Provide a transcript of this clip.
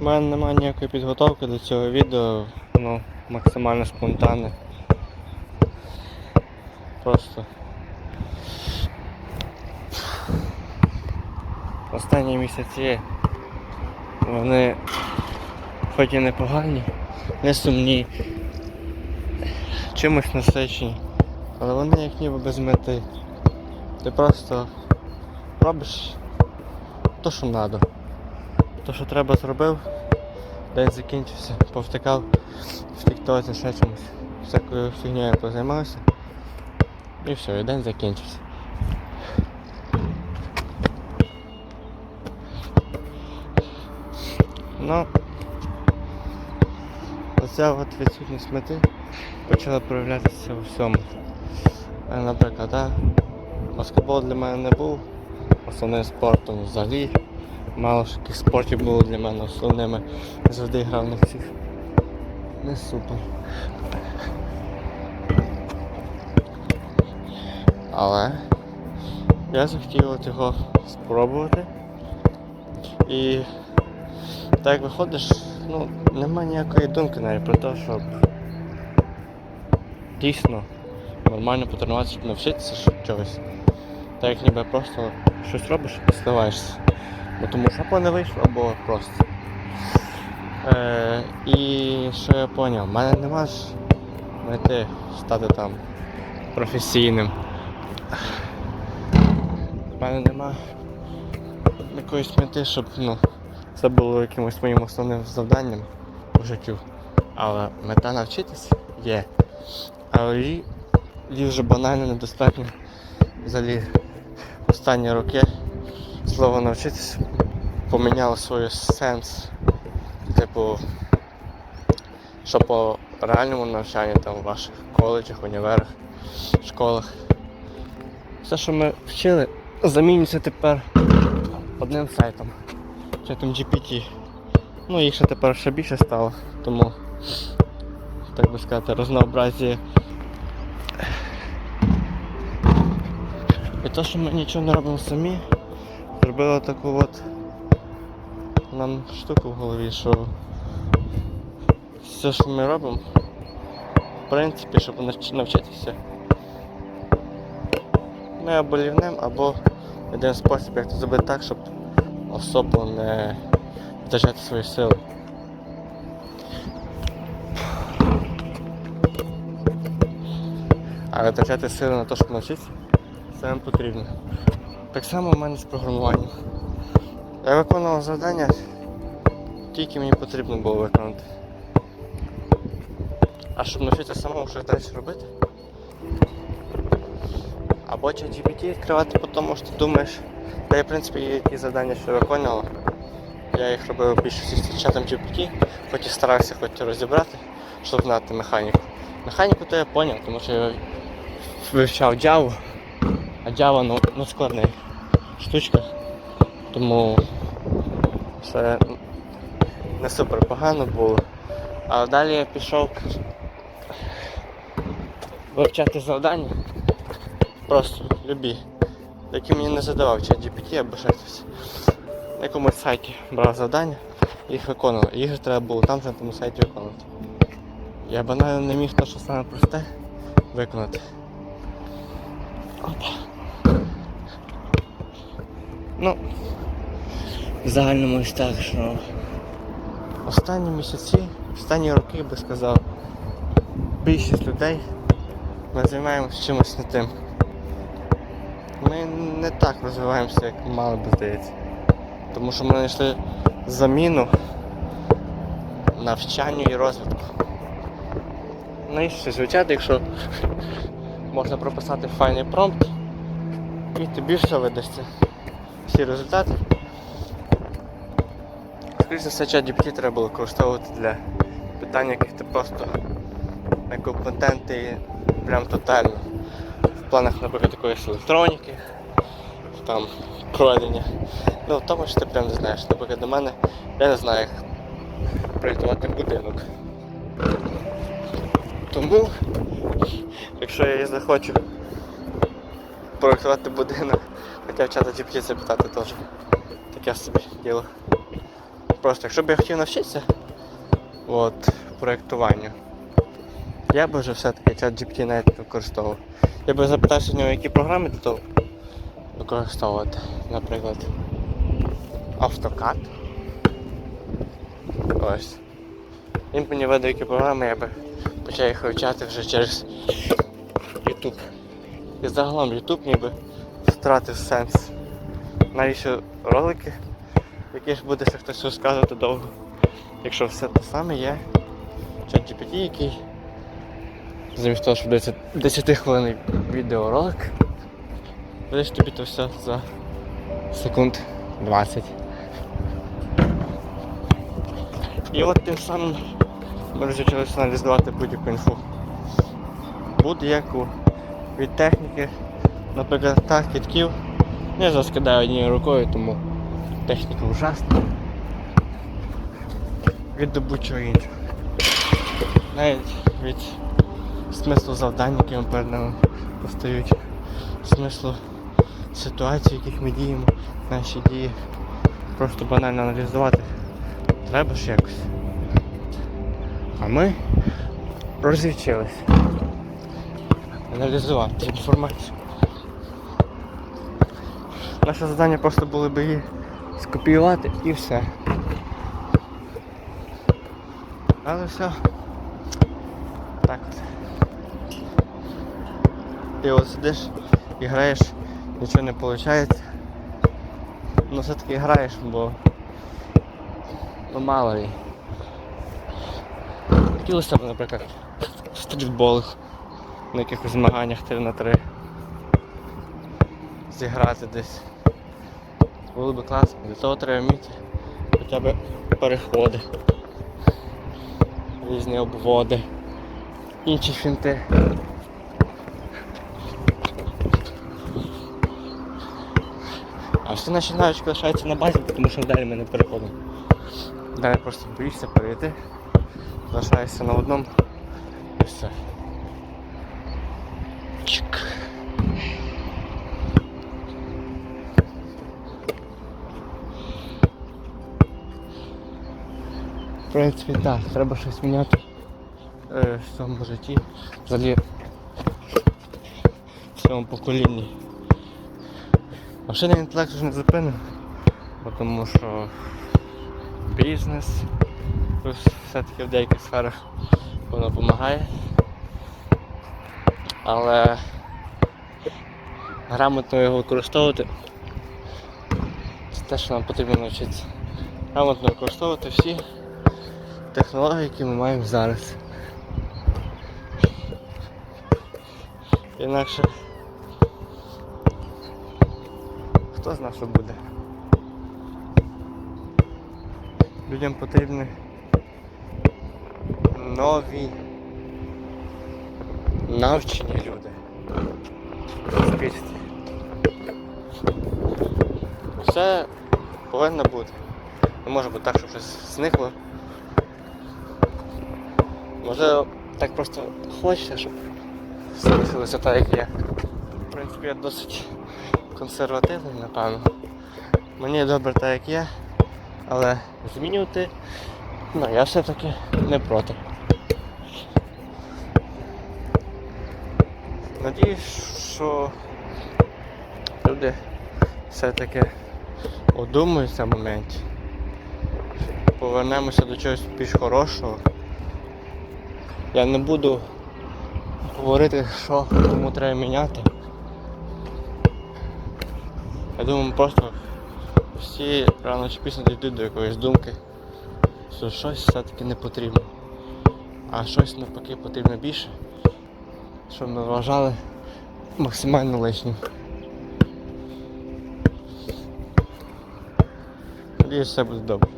У мене немає ніякої підготовки до цього відео, воно максимально спонтанне. Просто останні місяці вони хоч і непогані, не сумні, чимось насичені, але вони як ніби без мети. Ти просто робиш то, що треба. То, що треба, зробив, день закінчився, повтикав в тіктоці ще чимось. Всякою фігньою позаймався. І все, і день закінчився. Ну, оця от відсутність мети почала проявлятися у всьому. Е, Наприклад, да, баскетбол для мене не був основним спортом взагалі. Мало ж яких спортів було для мене основними. Завжди грав на всіх. Не супер. Але я захотів от його спробувати. І так виходиш, ну, нема ніякої думки навіть про те, щоб дійсно нормально потренуватися, щоб навчитися чогось. Так як ніби просто щось робиш і сливаєшся. Бо тому що не вийшло, або просто. Е, і що я зрозумів, в мене нема ж мети стати там професійним. В мене нема якоїсь мети, щоб ну, це було якимось моїм основним завданням в життю. Але мета навчитись є. Але їй вже банально недостатньо взагалі останні роки слово навчитись поміняло свій сенс. Типу, що по реальному навчанню там в ваших коледжах, універах, школах. Все, що ми вчили, замінюється тепер одним сайтом. Чатом GPT. Ну їх ще тепер ще більше стало, тому так би сказати, разнообразие. І те, що ми нічого не робимо самі, зробило таку от нам штуку в голові, що все, що ми робимо, в принципі, щоб навчитися, ми або лівнем, або один спосіб, як це зробити так, щоб особо не втрачати свої сили. Але втрачати сили на те, щоб навчитися, це нам потрібно. Так само в мене з програмуванням. Я виконував завдання, тільки мені потрібно було виконати. А щоб навчитися самому щось далі робити. Або чи GPT відкривати тому, що ти думаєш. Та я в принципі є які завдання, що виконував. Я їх робив більшості з чатом GPT, хоч і старався хоч розібрати, щоб знати механіку. Механіку то я зрозумів, тому що я вивчав Java, а Java ну, ну складна штучка. Тому це не супер погано було. А далі я пішов вивчати завдання. Просто любі. Які мені не задавав чи GPT або ще хтось. На якомусь сайті брав завдання, їх виконував. Їх треба було там на тому сайті виконувати. Я банально не міг те, що саме просте виконати. Опа. Ну, в загальному ось так, що останні місяці, останні роки я би сказав, більшість людей ми займаємося чимось не тим. Ми не так розвиваємося, як мали би здається. Тому що ми знайшли заміну навчанню і розвитку. Ну і що, звичайно, якщо можна прописати файний промпт і тобі все видасться. Всі результати. Скоріше за все, чат GPT треба було використовувати для питань, яких ти просто некомпетентний прям тотально. В планах, наприклад, якоїсь електроніки, там крадення. Ну в тому, що ти прям не знаєш. Наприклад, до мене я не знаю, як проєктувати будинок. Тому, якщо я її захочу проєктувати будинок, хоча в чата GPT запитати теж. Таке собі діло. просто, якщо б я хотів навчитися от, проєктуванню, я би вже все-таки чат GPT навіть використовував. Я би запитався в нього, які програми для використовувати. Наприклад, AutoCAD. Ось. Він мені видав які програми, я би почав їх вивчати вже через YouTube. І загалом YouTube ніби втратив сенс. Навіщо ролики, які ж буде хтось розказувати довго. Якщо все те саме є чат GPT, який замість того, щоб 10, 10 хвилин відеоролик, будеш тобі то все за секунд 20. І от тим самим ми розпочалися аналізувати будь-яку інфу. Будь-яку від техніки, наприклад, так, кітків. Я зараз кидаю однією рукою, тому техніка ужасна. Від до будь-чого іншого. Навіть від смислу завдань, які ми перед нами постають, смислу ситуацій, в яких ми діємо, наші дії. Просто банально аналізувати. Треба ж якось. А ми розвівчились. Аналізувати інформацію. Наше завдання просто було би її скопіювати і все. Але все. Так от. Ти от сидиш і граєш, нічого не виходить. Ну все-таки граєш, бо ну мало. Хотілося б, наприклад, в стрітболах на якихось змаганнях 3 на 3 зіграти десь. Було б класно. Для того треба вміти хоча б переходи, різні обводи, інші фінти. А всі наші навички лишаються на базі, тому що далі ми не переходимо. Далі просто боїшся перейти, залишаєшся на одному і все. Чик. В принципі, так, треба щось міняти е, в своєму житті, взагалі в своєму поколінні. Машинний інтелект вже не зупинив, тому що бізнес, все-таки в деяких сферах воно допомагає. Але грамотно його використовувати це те, що нам потрібно навчитися. Грамотно використовувати всі технології, які ми маємо зараз. Інакше хто знає, що буде. Людям потрібні нові навчені люди. Все повинно бути. Не може бути так, щоб щось зникло. Може так просто хочеться, щоб все лишилося так, як є. В принципі, я досить консервативний, напевно. Мені добре так, як є, але змінювати ну, я все-таки не проти. Надіюсь, що люди все-таки одумаються в моменті. Повернемося до чогось більш хорошого. Я не буду говорити, що кому треба міняти. Я думаю, просто всі рано чи пізно дійдуть до якоїсь думки, що щось все-таки не потрібно. А щось навпаки потрібно більше, щоб ми вважали максимально лишнім. Надіюсь, все буде добре.